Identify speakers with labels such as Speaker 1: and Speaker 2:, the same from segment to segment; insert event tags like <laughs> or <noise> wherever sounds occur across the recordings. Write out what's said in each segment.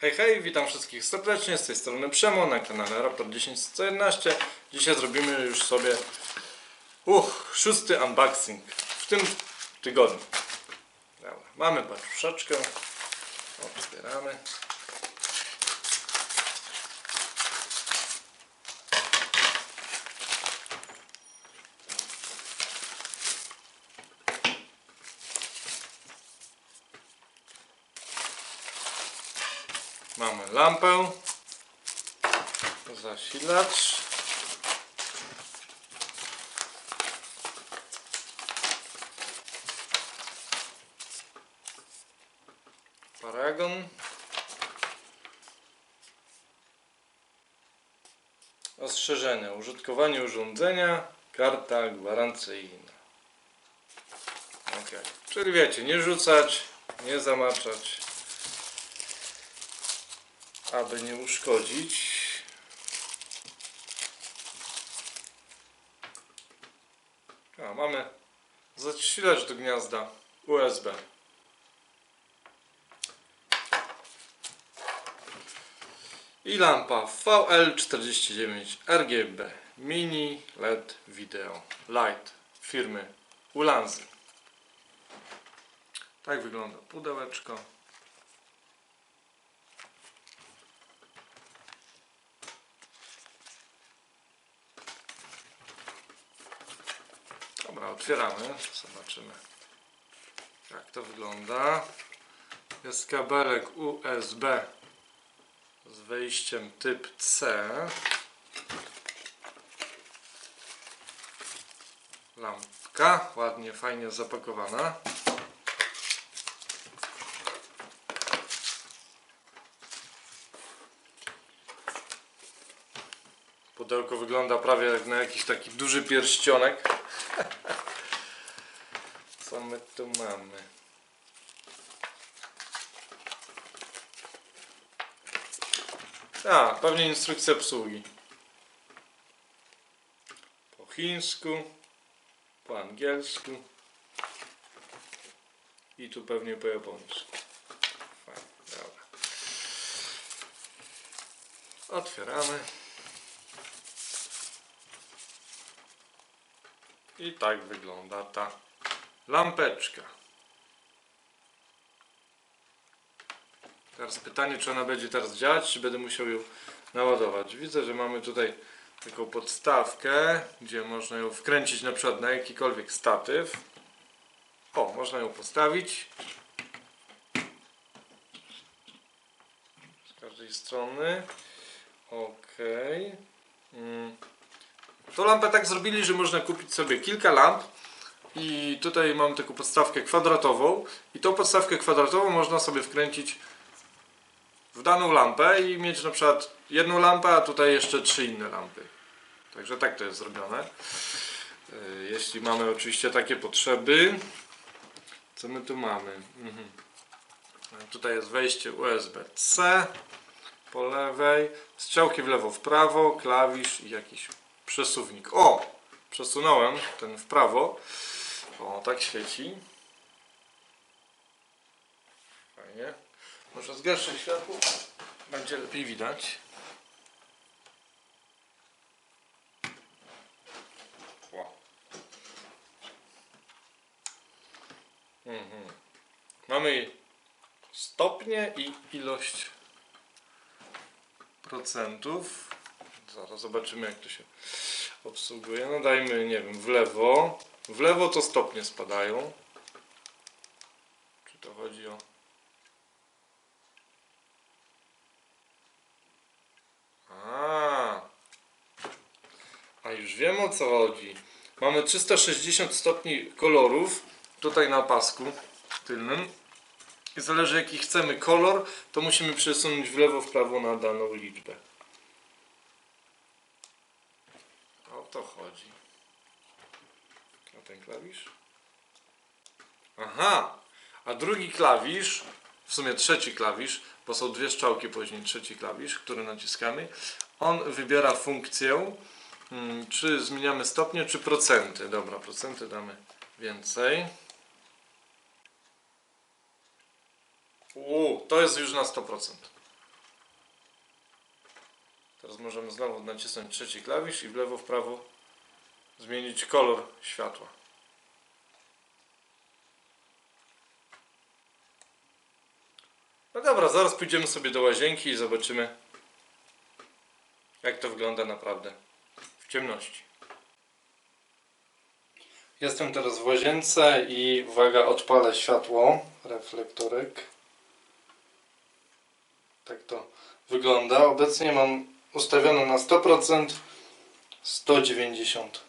Speaker 1: Hej, hej, witam wszystkich serdecznie, z tej strony Przemo na kanale Raptor 10111. Dzisiaj zrobimy już sobie uch, szósty unboxing w tym tygodniu. Dobra, mamy paczkę, otwieramy. Mamy lampę, zasilacz, paragon, ostrzeżenia, użytkowanie urządzenia, karta gwarancyjna. Ok, czyli wiecie, nie rzucać, nie zamaczać aby nie uszkodzić. A, mamy zasilacz do gniazda USB. I lampa VL49 RGB Mini LED Video Light firmy Ulanzy. Tak wygląda pudełeczko. Dobra, otwieramy. Zobaczymy jak to wygląda. Jest kabelek USB z wejściem typ C. Lampka, ładnie, fajnie zapakowana. Pudełko wygląda prawie jak na jakiś taki duży pierścionek. <laughs> Co my tu mamy? A, pewnie instrukcja obsługi. Po chińsku, po angielsku i tu pewnie po japońsku. Fajnie, dobra. Otwieramy. I tak wygląda ta lampeczka. Teraz pytanie, czy ona będzie teraz działać, czy będę musiał ją naładować. Widzę, że mamy tutaj taką podstawkę, gdzie można ją wkręcić na przykład na jakikolwiek statyw. O, można ją postawić. Z każdej strony. Ok. Mm. Tą lampę tak zrobili, że można kupić sobie kilka lamp i tutaj mam taką podstawkę kwadratową i tą podstawkę kwadratową można sobie wkręcić w daną lampę i mieć na przykład jedną lampę, a tutaj jeszcze trzy inne lampy. Także tak to jest zrobione. Yy, Jeśli mamy oczywiście takie potrzeby. Co my tu mamy? Mhm. Tutaj jest wejście USB-C po lewej, strzałki w lewo, w prawo, klawisz i jakiś przesuwnik. O! Przesunąłem ten w prawo. O, tak świeci. Fajnie. Może zgaszę światło. Będzie lepiej widać. Mhm. Mamy stopnie i ilość procentów. Zobaczymy jak to się obsługuje. No dajmy, nie wiem, w lewo. W lewo to stopnie spadają. Czy to chodzi o... A, A już wiem o co chodzi. Mamy 360 stopni kolorów tutaj na pasku tylnym. I zależy jaki chcemy kolor, to musimy przesunąć w lewo, w prawo na daną liczbę. O to chodzi. A ten klawisz? Aha! A drugi klawisz, w sumie trzeci klawisz, bo są dwie strzałki później, trzeci klawisz, który naciskamy, on wybiera funkcję, mm, czy zmieniamy stopnie, czy procenty. Dobra, procenty damy więcej. Uuu, to jest już na 100%. Teraz możemy znowu nacisnąć trzeci klawisz i w lewo, w prawo zmienić kolor światła. No dobra, zaraz pójdziemy sobie do łazienki i zobaczymy jak to wygląda naprawdę w ciemności. Jestem teraz w łazience i uwaga, odpalę światło, reflektorek. Tak to wygląda. Obecnie mam ustawione na 100% 190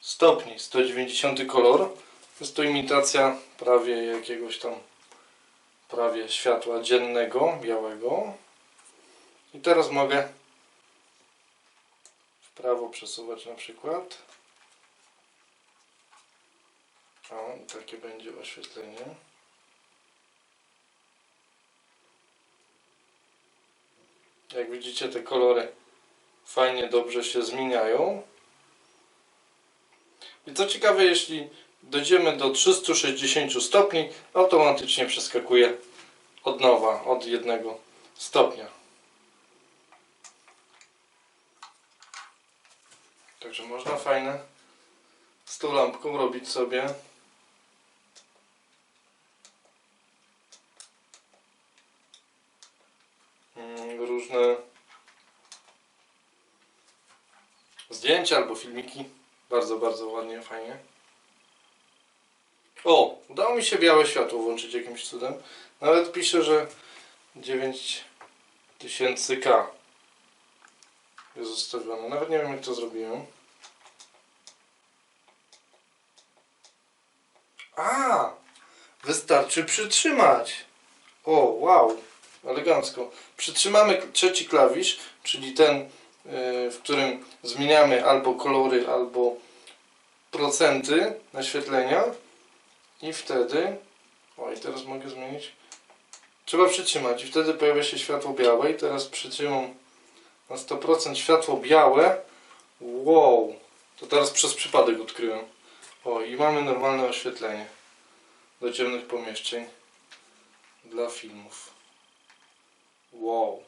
Speaker 1: stopni, 190 kolor. Jest to imitacja prawie jakiegoś tam prawie światła dziennego, białego. I teraz mogę w prawo przesuwać na przykład. O, takie będzie oświetlenie. Jak widzicie te kolory fajnie, dobrze się zmieniają. I co ciekawe, jeśli dojdziemy do 360 stopni, automatycznie przeskakuje od nowa, od jednego stopnia. Także można fajne z tą lampką robić sobie mm, różne zdjęcia albo filmiki. Bardzo, bardzo ładnie, fajnie. O, udało mi się białe światło włączyć jakimś cudem. Nawet pisze, że 9000K jest ustawione. Nawet nie wiem jak to zrobiłem. A! Wystarczy przytrzymać. O, wow. Elegancko. Przytrzymamy trzeci klawisz, czyli ten, yy, w którym zmieniamy albo kolory, albo procenty naświetlenia. I wtedy... O, i teraz mogę zmienić. Trzeba przytrzymać i wtedy pojawia się światło białe. I teraz przytrzymam na 100% światło białe. Wow. To teraz przez przypadek odkryłem. O, i mamy normalne oświetlenie do ciemnych pomieszczeń dla filmów. Wow.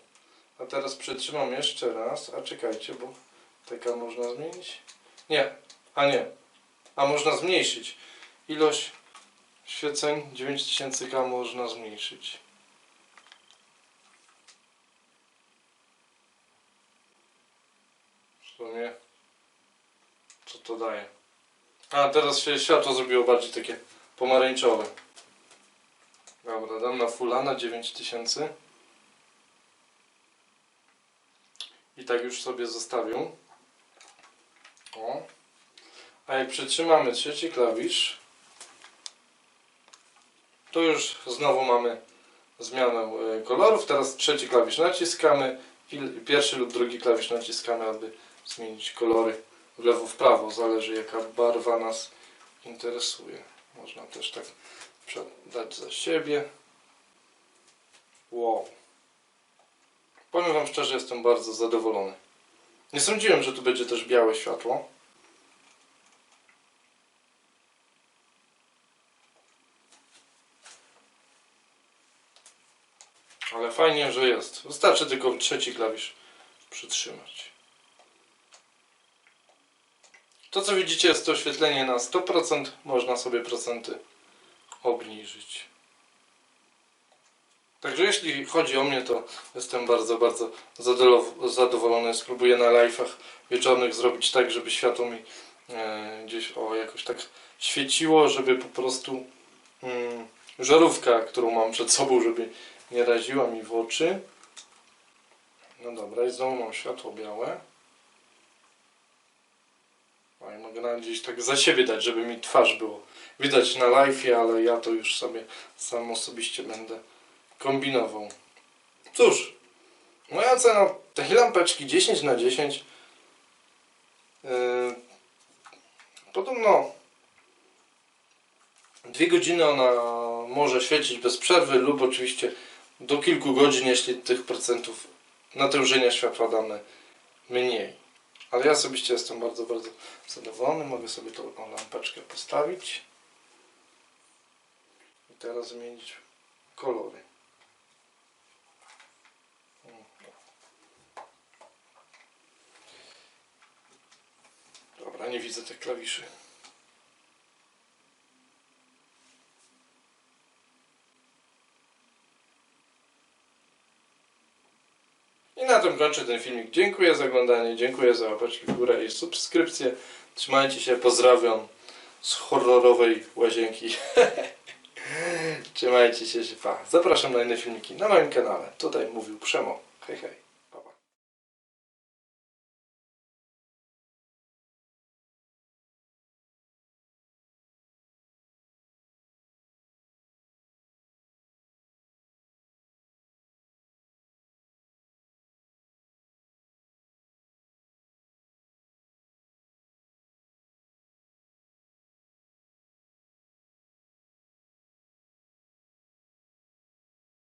Speaker 1: A teraz przytrzymam jeszcze raz. A czekajcie, bo taka można zmienić? Nie. A nie. A można zmniejszyć. Ilość świeceń 9000K można zmniejszyć. W sumie co to daje? A teraz się światło zrobiło bardziej takie pomarańczowe. Dobra, dam na fulla na 9000. I tak już sobie zostawię. O. A jak przytrzymamy trzeci klawisz, to już znowu mamy zmianę e, kolorów. Teraz trzeci klawisz naciskamy, pierwszy lub drugi klawisz naciskamy, aby zmienić kolory w lewo, w prawo. Zależy jaka barwa nas interesuje. Można też tak dać za siebie. Wow. Powiem Wam szczerze, jestem bardzo zadowolony. Nie sądziłem, że tu będzie też białe światło. Ale fajnie, że jest. Wystarczy tylko trzeci klawisz przytrzymać. To co widzicie jest to oświetlenie na 100%. Można sobie procenty obniżyć. Także jeśli chodzi o mnie, to jestem bardzo, bardzo zadowolony. Spróbuję na live'ach wieczornych zrobić tak, żeby światło mi e, gdzieś o jakoś tak świeciło, żeby po prostu mm, żarówka, którą mam przed sobą, żeby nie raziła mi w oczy. No dobra, i znowu mam światło białe. O, i mogę nawet gdzieś tak za siebie dać, żeby mi twarz było widać na live, ale ja to już sobie sam osobiście będę kombinował. Cóż, moja cena tej lampeczki 10 na 10 yy, podobno dwie godziny ona może świecić bez przerwy lub oczywiście do kilku godzin, jeśli tych procentów natężenia światła damy mniej. Ale ja osobiście jestem bardzo, bardzo zadowolony. Mogę sobie tą lampeczkę postawić. I teraz zmienić kolory. Widzę te klawiszy. I na tym kończę ten filmik. Dziękuję za oglądanie, dziękuję za łapaczki w górę i subskrypcję. Trzymajcie się, pozdrawiam z horrorowej łazienki. <laughs> Trzymajcie się, pa. Zapraszam na inne filmiki na moim kanale. Tutaj mówił Przemo. Hej, hej.